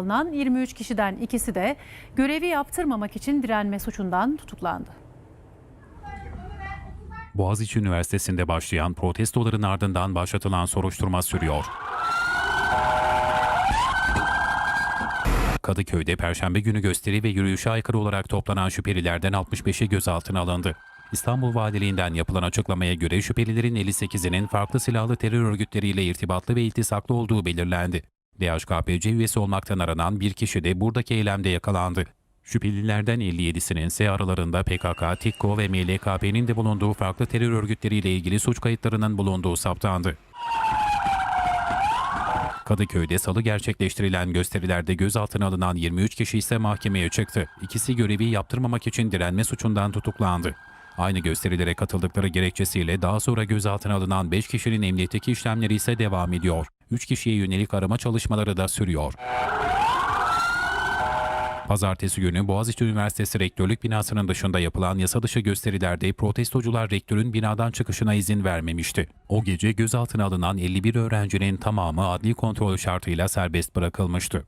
alınan 23 kişiden ikisi de görevi yaptırmamak için direnme suçundan tutuklandı. Boğaziçi Üniversitesi'nde başlayan protestoların ardından başlatılan soruşturma sürüyor. Kadıköy'de Perşembe günü gösteri ve yürüyüşe aykırı olarak toplanan şüphelilerden 65'i gözaltına alındı. İstanbul Valiliğinden yapılan açıklamaya göre şüphelilerin 58'inin farklı silahlı terör örgütleriyle irtibatlı ve iltisaklı olduğu belirlendi. DHKPC üyesi olmaktan aranan bir kişi de buradaki eylemde yakalandı. Şüphelilerden 57'sinin ise aralarında PKK, TİKKO ve MLKP'nin de bulunduğu farklı terör örgütleriyle ilgili suç kayıtlarının bulunduğu saptandı. Kadıköy'de salı gerçekleştirilen gösterilerde gözaltına alınan 23 kişi ise mahkemeye çıktı. İkisi görevi yaptırmamak için direnme suçundan tutuklandı. Aynı gösterilere katıldıkları gerekçesiyle daha sonra gözaltına alınan 5 kişinin emniyetteki işlemleri ise devam ediyor. 3 kişiye yönelik arama çalışmaları da sürüyor. Pazartesi günü Boğaziçi Üniversitesi Rektörlük binasının dışında yapılan yasa dışı gösterilerde protestocular rektörün binadan çıkışına izin vermemişti. O gece gözaltına alınan 51 öğrencinin tamamı adli kontrol şartıyla serbest bırakılmıştı.